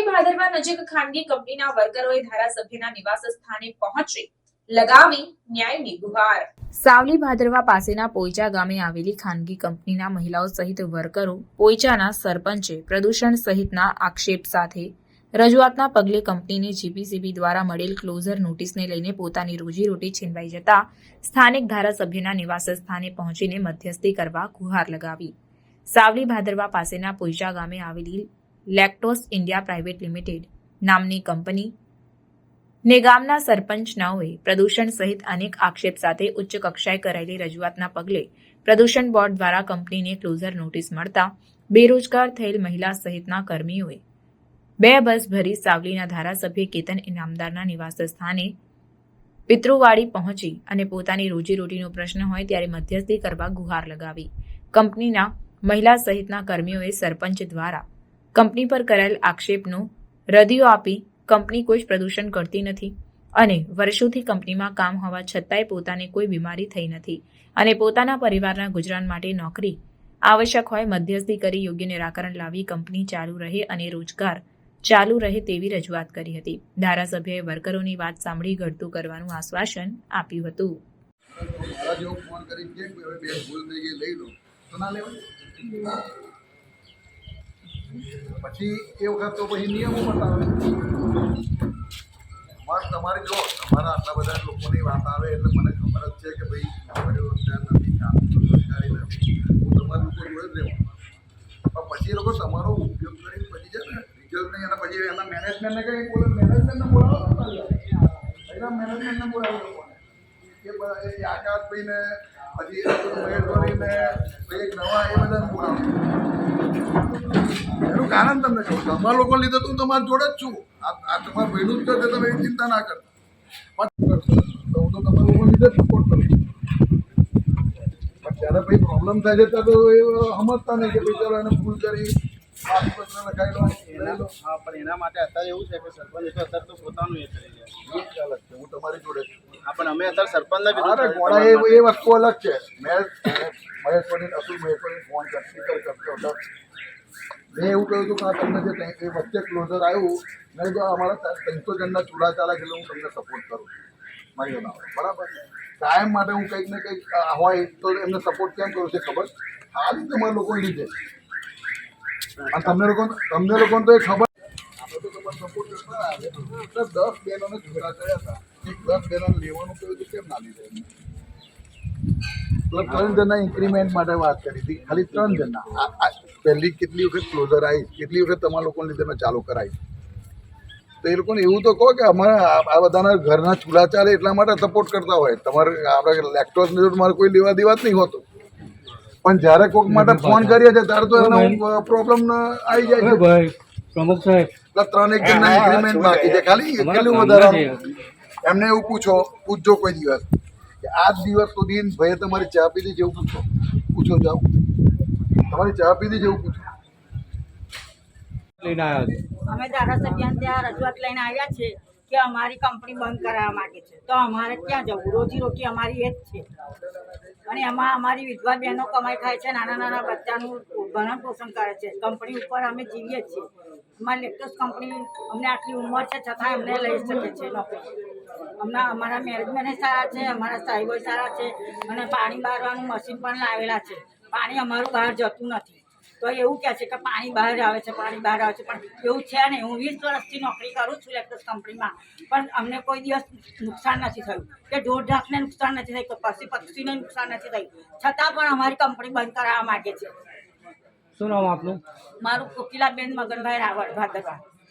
સાવલી ભાદરવા નજીક ખાનગી કંપનીના વર્કરોએ ધારાસભ્યના નિવાસ સ્થાને પહોંચી લગાવી ન્યાયની ગુહાર. સાવલી ભાદરવા પાસેના પોઈચા ગામે આવેલી ખાનગી કંપનીના મહિલાઓ સહિત વર્કરો પોઈચાના સરપંચે પ્રદૂષણ સહિતના આક્ષેપ સાથે રજૂઆતના પગલે કંપનીને જીપીસીબી દ્વારા મળેલ ક્લોઝર નોટિસને લઈને પોતાની રોજીરોટી છીનવાઈ જતા સ્થાનિક ધારાસભ્યના નિવાસ સ્થાને પહોંચીને મધ્યસ્થી કરવા ગુહાર લગાવી. સાવલી ભાદરવા પાસેના પોઈચા ગામે આવેલી લેક્ટોસ ઇન્ડિયા પ્રાઇવેટ લિમિટેડ નામની કંપની. ને ગામના સરપંચ નાઓએ પ્રદૂષણ સહિત અનેક આક્ષેપ સાથે ઉચ્ચ કક્ષાએ કરાયેલી રજૂઆતના પગલે પ્રદૂષણ બોર્ડ દ્વારા કંપનીને ક્લોઝર નોટિસ મળતા બેરોજગાર થયેલ મહિલા સહિતના કર્મીઓએ બે બસ ભરી સાવલીના ધારાસભ્ય કેતન ઇનામદારના નિવાસ સ્થાને પિતૃવાડી પહોંચી અને પોતાની રોજીરોટીનો પ્રશ્ન હોય ત્યારે મધ્યસ્થી કરવા ગુહાર લગાવી. કંપનીના મહિલા સહિતના કર્મીઓએ સરપંચ દ્વારા કંપની પર કરાયેલ આક્ષેપનો રદિયો આપી કંપની કોઈ જ પ્રદૂષણ કરતી નથી અને વર્ષોથી કંપનીમાં કામ હોવા છતાંય પોતાને કોઈ બીમારી થઈ નથી અને પોતાના પરિવારના ગુજરાન માટે નોકરી આવશ્યક હોય મધ્યસ્થી કરી યોગ્ય નિરાકરણ લાવી કંપની ચાલુ રહે અને રોજગાર ચાલુ રહે તેવી રજૂઆત કરી હતી. ધારાસભ્યએ વર્કરોની વાત સાંભળી ઘડતું કરવાનું આશ્વાસન આપ્યું હતું. ફોન કરી કે હવે ભૂલ થઈ ગઈ, લઈ લો. તો ના લેવાય? પછી એ વખત તો પછી નિયમો બતાવે. તમારે તમારે જો, તમારા આટલા બધા લોકોની વાત આવે એટલે મને ખબર જ છે કે ભાઈ, તમારે રોજગાર નથી, કામ રોજગારી નથી. હું તમારા લોકો જોઈ જ રહેવાનું પણ પછી એ લોકો તમારો ઉપયોગ કરીને પછી છે ને રિઝલ્ટ નહીં, અને પછી એના મેનેજમેન્ટને કંઈ બોલે મેનેજમેન્ટને બોલાવો એના મેનેજમેન્ટને બોલાવો લોકોને. કે આકાશ ભાઈને પછી પછી કરીને પછી એક નવા એ બધાને બોલાવો. કારણ તમને કહું તમારા લોકો લીધે તો હું તમારી જોડે જ છું. આ તમારું ભાઈનું જ કરશે તમે એ ચિંતા ના કરતા. તો હું તો તમારા લોકો લીધે સપોર્ટ કરું છું. પણ જ્યારે ભાઈ પ્રોબ્લેમ થાય છે ત્યારે તો એ સમજતા નહીં કે ભાઈ ચાલો એને ભૂલ કરી એના માટે અત્યારે એવું છે કે સરપંચ અત્યારે તો પોતાનું એ કરી રહ્યા છે. હું તમારી જોડે છું. પણ અમે અત્યારે સરપંચ એ વસ્તુ અલગ છે. મેં મહેશ્વરી અતુલ મહેશ્વરી ફોન કરતો હતો મેં એવું કહ્યું હતું કે આ તમને જે એ વચ્ચે ક્લોઝર આવ્યું, મેં જો અમારા ત્રણસો જણના ચૂડા ચાલે એટલે હું તમને સપોર્ટ કરું. મારી બરાબર? કાયમ માટે હું કંઈક ને કંઈક હોય તો એમને સપોર્ટ કેમ કરું છે ખબર? આ રીતે મારા લોકો લીધે અને તમને લોકો તમને લોકોને તો એ ખબર દસ બહેનોને ઝઘડા કર્યા હતા. દસ બહેનોને લેવાનું કહ્યું કેમ ના લીધે ત્રણ જણના ઇન્ક્રીમેન્ટ માટે વાત કરી હતી. ખાલી ત્રણ જણના પહેલી કેટલી વખત ક્લોઝર આવી કેટલી વખત તમારા લોકોને લીધે મેં ચાલુ કરાવી. તો એ લોકોને એવું તો કહો કે અમારે આ બધાના ઘરના ચૂલા ચાલે એટલા માટે સપોર્ટ કરતા હોય. તમારે આપણે લેક્ટોસ તો મારે કોઈ લેવા દેવા જ નહીં હોતું. પણ જ્યારે કોઈક માટે ફોન કરીએ છીએ ત્યારે તો એનો પ્રોબ્લેમ આવી જાય છે. ભાઈ પ્રમુખ સાહેબ ત્રણ એક જણના ઇન્ક્રીમેન્ટ બાકી છે. ખાલી કેટલું વધારે એમને એવું પૂછો પૂછજો કોઈ દિવસ. કે આજ દિવસ સુધી ભાઈએ તમારી ચા પીધી જેવું પૂછો. પૂછો જાઓ. તમારી ચા પીધી જેવું પૂછો. લઈને આવ્યા છે? અમે ધારાસભ્યને ત્યાં રજૂઆત લઈને આવ્યા છે કે અમારી કંપની બંધ કરાવવા માંગે છે. તો અમારે ક્યાં જવું. રોજી રોટી અમારી એ જ છે. અને એમાં અમારી વિધવા બહેનો કમાઈ ખાય છે નાના નાના બચ્ચાનું ભરણ પોષણ કરે છે. કંપની ઉપર અમે જીવીએ છીએ. અમારી લેક્ટોસ કંપની અમને આટલી ઉંમર છે છતાં અમને લઈ શકે છે નોકરી. હમણાં અમારા મેનેજમેન્ટ સારા છે અમારા સાહેબો સારા છે અને પાણી બારવાનું મશીન પણ લાવેલા છે. પાણી અમારું બહાર જતું નથી. તો એવું કહે છે કે પાણી બહાર આવે છે પાણી બહાર આવે છે. પણ એવું છે નહીં. હું વીસ વર્ષથી નોકરી કરું છું લેક્ટસ કંપનીમાં પણ અમને કોઈ દિવસ નુકસાન નથી થયું. કે ઢોર ઢાંકને નુકસાન નથી થયું કે પશુ પક્ષીને નુકસાન નથી થયું. છતાં પણ અમારી કંપની બંધ કરાવવા માગે છે. શું નામ આપનું? મારું કોકિલાબેન મગનભાઈ રાવળ ભાદરવા.